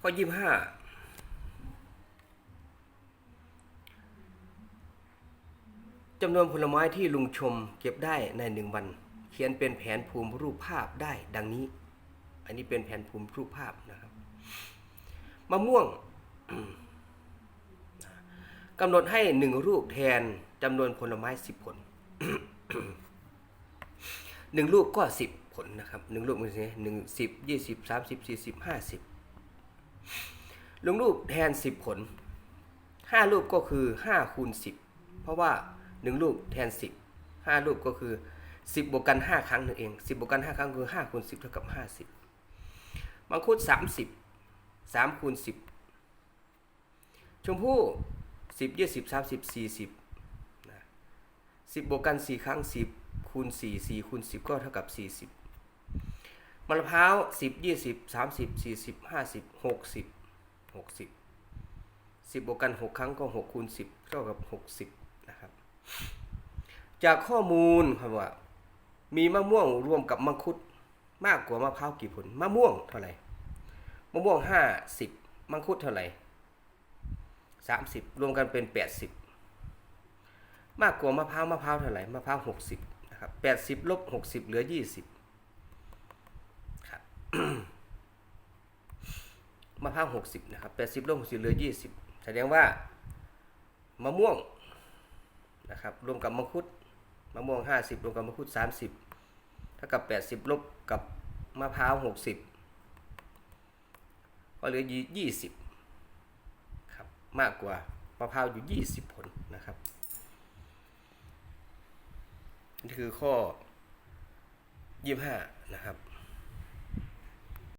ข้อยี่ห้าจำนวนผลไม้ที่ลุงชมเก็บได้ในหนึ่งวัน เขียนเป็นแผนภูมิรูปภาพได้ดังนี้ อันนี้เป็นแผนภูมิรูปภาพนะครับมะม่วงกำหนดให้หนึ่งรูปแทนจำนวนผลไม้สิบผลหนึ่งลูกก็สิบผลนะครับหนึ่งลูกมันสิหนึ่งสิบยี่สิบสามสิบสี่สิบห้าสิบ ลงรูปแทนสิบผลห้ารูปก็คือห้าคูณสิบเพราะว่าหนึ่งลูกแทนสิบห้ารูปก็คือสิบบวกกันห้าครั้งนั่นเองสิบบวกกันห้าครั้งคือห้าคูณสิบเท่ากับห้าสิบมังคุดสามสิบสามคูณสิบชมพู่สิบยี่สิบสามสิบสี่สิบสิบบวกกันสี่ครั้งสิบคูณสี่สี่คูณสิบก็เท่ากับสี่สิบ มะพร้าวสิบยี่สิบสามสิบสี่สิบห้าสิบหกสิบหกสิบสิบบวกกันหกครั้งก็หกคูณสิบเท่ากับหกสิบนะครับ จากข้อมูลครับว่า มีมะม่วงรวมกับมังคุดมากกว่ามะพร้าวกี่ผลมะม่วงเท่าไหร่มะม่วงห้าสิบมังคุดเท่าไหร่สามสิบรวมกันเป็นแปดสิบมากกว่ามะพร้าวมะพร้าวเท่าไหร่มะพร้าวหกสิบนะครับแปดสิบลบหกสิบเหลือยี่สิบครับ มะพร้าวหกสิบนะครับแปดสิบลบหกสิบเหลือยี่สิบแสดงว่ามะม่วงนะครับรวมกับมังคุดมะม่วงห้าสิบรวมกับมังคุดสามสิบเท่ากับแปดสิบลบกับมะพร้าวหกสิบก็เหลือยี่สิบครับมากกว่ามะพร้าวอยู่ยี่สิบผลนะครับนี่คือข้อยี่ห้านะครับ